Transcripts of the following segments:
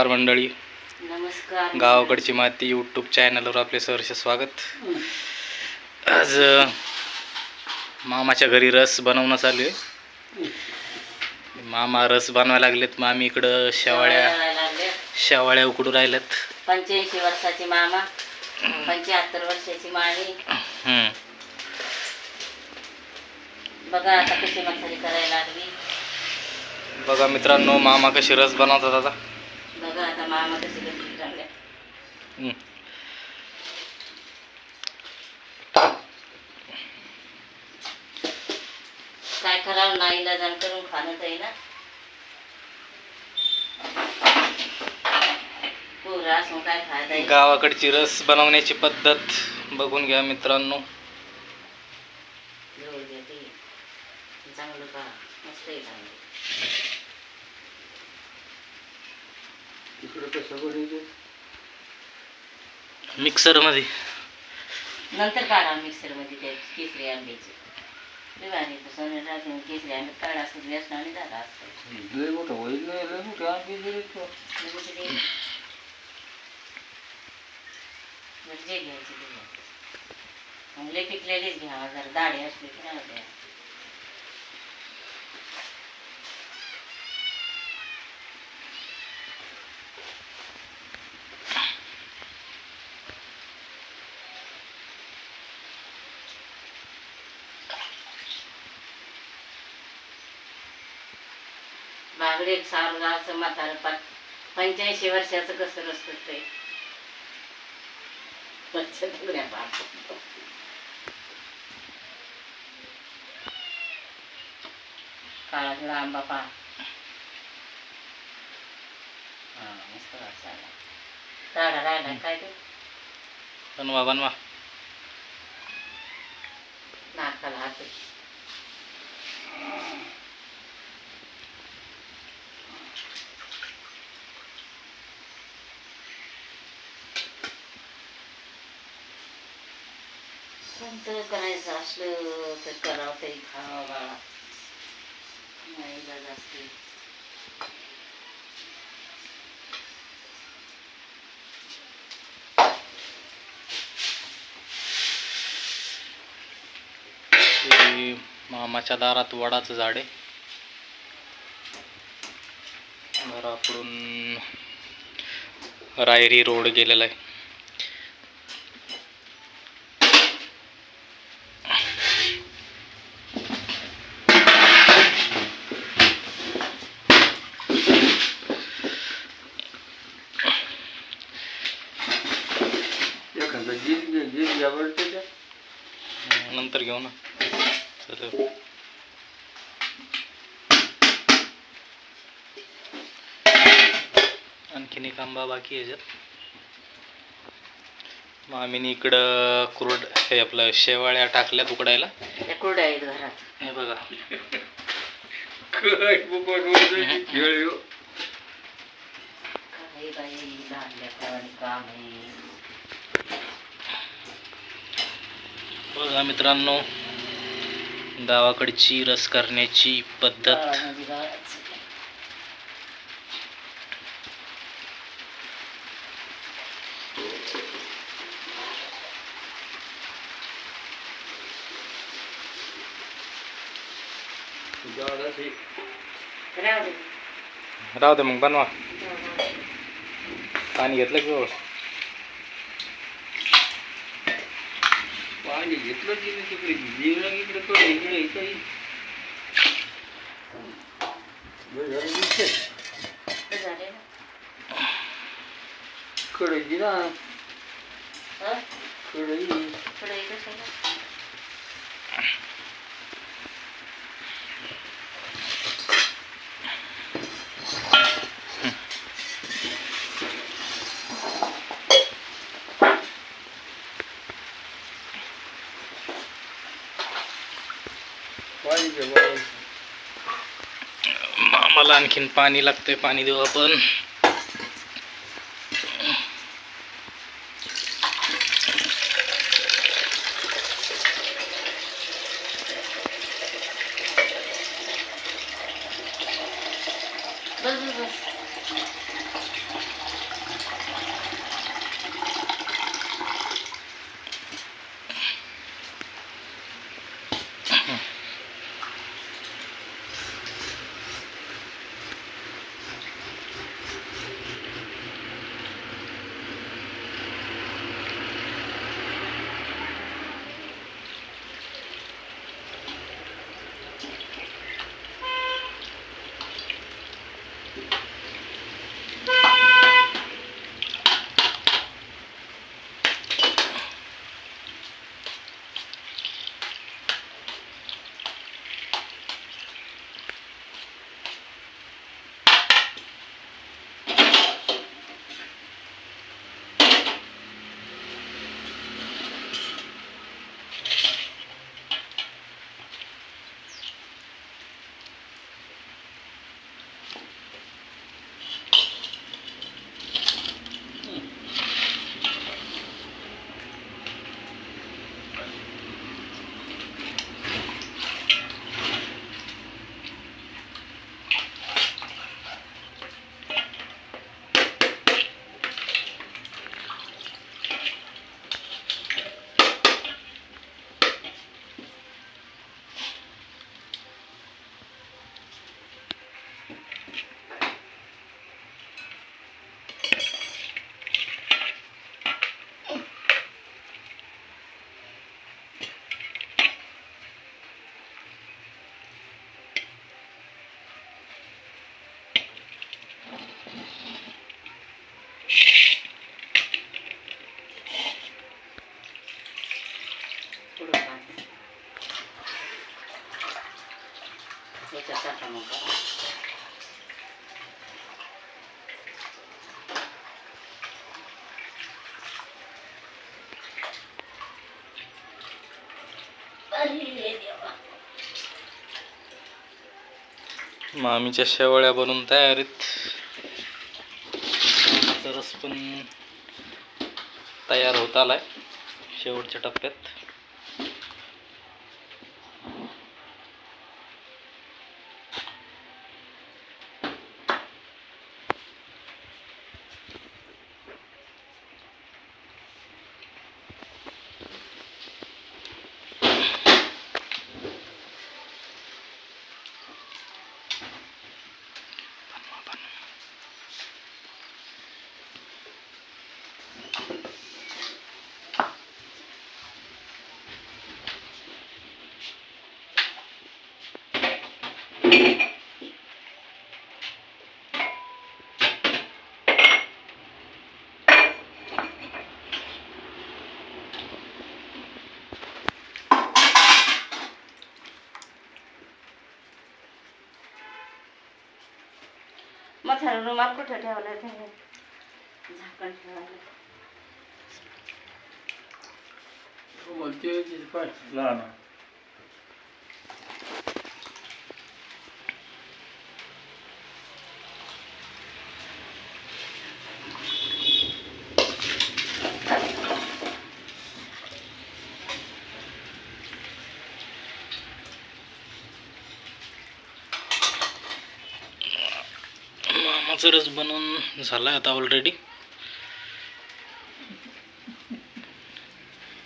नमस्कार मंडळी. नमस्कार. गावाकडची माती यूट्यूब चॅनलवर आपले सहर्ष स्वागत. आज मामाच्या घरी रस बनवणं चालू आहे. मामा रस बनवायला लागलेत. मामी इकडं शेवाळ्या शेवाळ्या उकडू राहिल्यात. पंच्याऐंशी वर्षाची मामा. पंच्याहत्तर वर्षाची हम्म. बघा आता कशी मथारी करायला लागली. बघा मित्रांनो मामा कशी रस बनवतात आता. बघा आता मामा कशी काय करावं नाईला जाण करून खाणं आहे ना काय गावाकडची रस बनवण्याची पद्धत बघून घ्या मित्रांनो घ्या ते. चांगलं का मस्त आहे चांगलं मिक्सरमध्ये. नंतर काढा मिक्सरमध्ये ते केसरी आंब्याचे. लय टाकून केसरी आंबे काढा असतं व्यसन आणि झाला असतं. म्हणजे ते. बरं जे घ्यायचे ते घ्या. मग लय पिकलेलीच घ्यावा जरा दाढी असली की नाही द्या एक सावरगावचं म्हातारं पाच पंच्याऐंशी वर्षाचं कसं रसतं ते? पंचतुगड्या पाच काळा बिळा आंबा पा मस्त काय ते? बनवा बनवा. नाकाला हात. कोणतं करायचं असलं तर करावं तरी खावा बाळा. नाही इलाज असते मामाच्या दारात वडाचं झाड आहे. घराकडून रायरी रोड गेलेला आहे. चल आणखीन एक आंबा बाकी आहे याच्यात. मामीने इकडं कुरड हे आपलं शेवाळ्या कुरड्या आहेत घरात. हे बघा. काही बाई लहान लेकरावानी काम. आहे बघा मित्रांनो गावाकडची रस करण्याची पद्धत. दे. राहू दे मग बनवा. पाणी घेतलं की हो? पाणी घेतलं की नाही तिकडे जेवण इकडे कडे इकडे इकडे बरं झालं दिसतंय. हे झाले ना कढई ना हं? कढई पुढे इकडे सगळं. पाणी घ्या बाबा. मामाला आणखीन पाणी लागतंय पाणी देऊ आपण. बस बस बस. मामीच्या शेवळ्या बनवून तयारीत. रस पण तयार होत आला आहे शेवटच्या टप्प्यात. मथारा रुमाल कुठं ठेवला ते? झाकण ठेवायला. मामाचा रस बनवून झालाय आता ऑलरेडी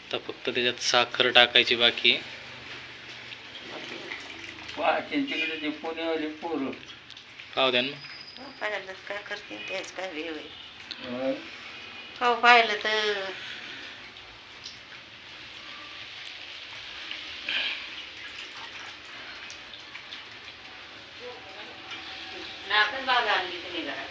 आता फक्त त्याच्यात साखर टाकायची बाकी आहे. पाहते तिकडे ते पुण्यावाले पोरं. पाव द्या ना. पाहिलं काय करतील तेच काय वेळ आहे. हं? हो पाहिलं तर बाग आणली तुम्ही घरात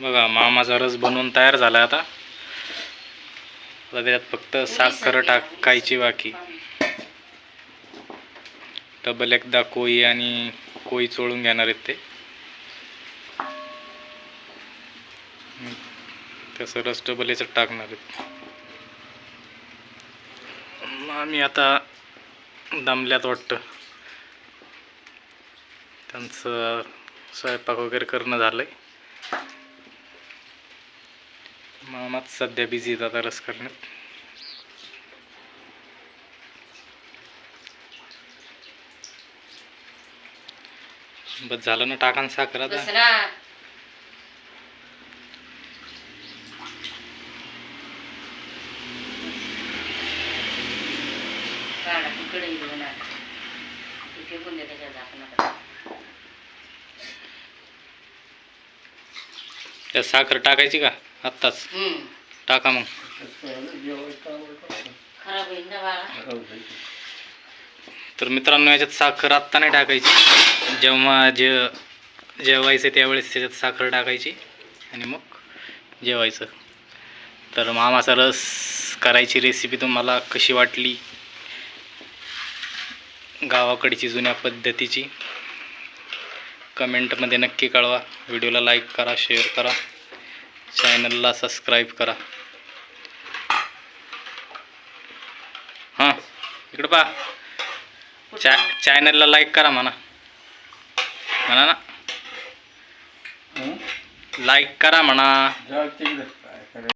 बघा मामाचा रस बनवून तयार झाला आता. आता त्याच्यात फक्त साखर टाकायची बाकी. डबल एकदा कोई आणि कोई चोळून घेणार आहेत ते. तसं रस डबल याच्यात टाकणार आहेत. आम्ही आता दमल्यात वाटतं. त्यांचं स्वयंपाक वगैरे करणं झालं आहे मामात सध्या बिझी आहेत रस करण्यात बस झालं ना टाकान साखर आता दुसरा काढा तिकडे घेऊन आला ते फेकून दे त्याच्या झाकणात त्यात साखर टाकायची का? आत्ताच. टाका मग. खराब होईल ना बाळा. तर मित्रांनो याच्यात साखर आत्ता नाही टाकायची. जेव्हा जे जेवायचं त्यावेळेस त्याच्यात साखर टाकायची. आणि मग जेवायचं. तर मामाचा रस करायची रेसिपी तुम्हाला कशी वाटली? गावाकडची जुन्या पद्धतीची. कमेंटमध्ये नक्की कळवा. व्हिडिओला लाईक करा शेअर करा. चॅनलला सबस्क्राईब करा. हां इकडं पहा. चा चॅनलला लाईक करा म्हणा. म्हणा ना? लाईक करा म्हणा.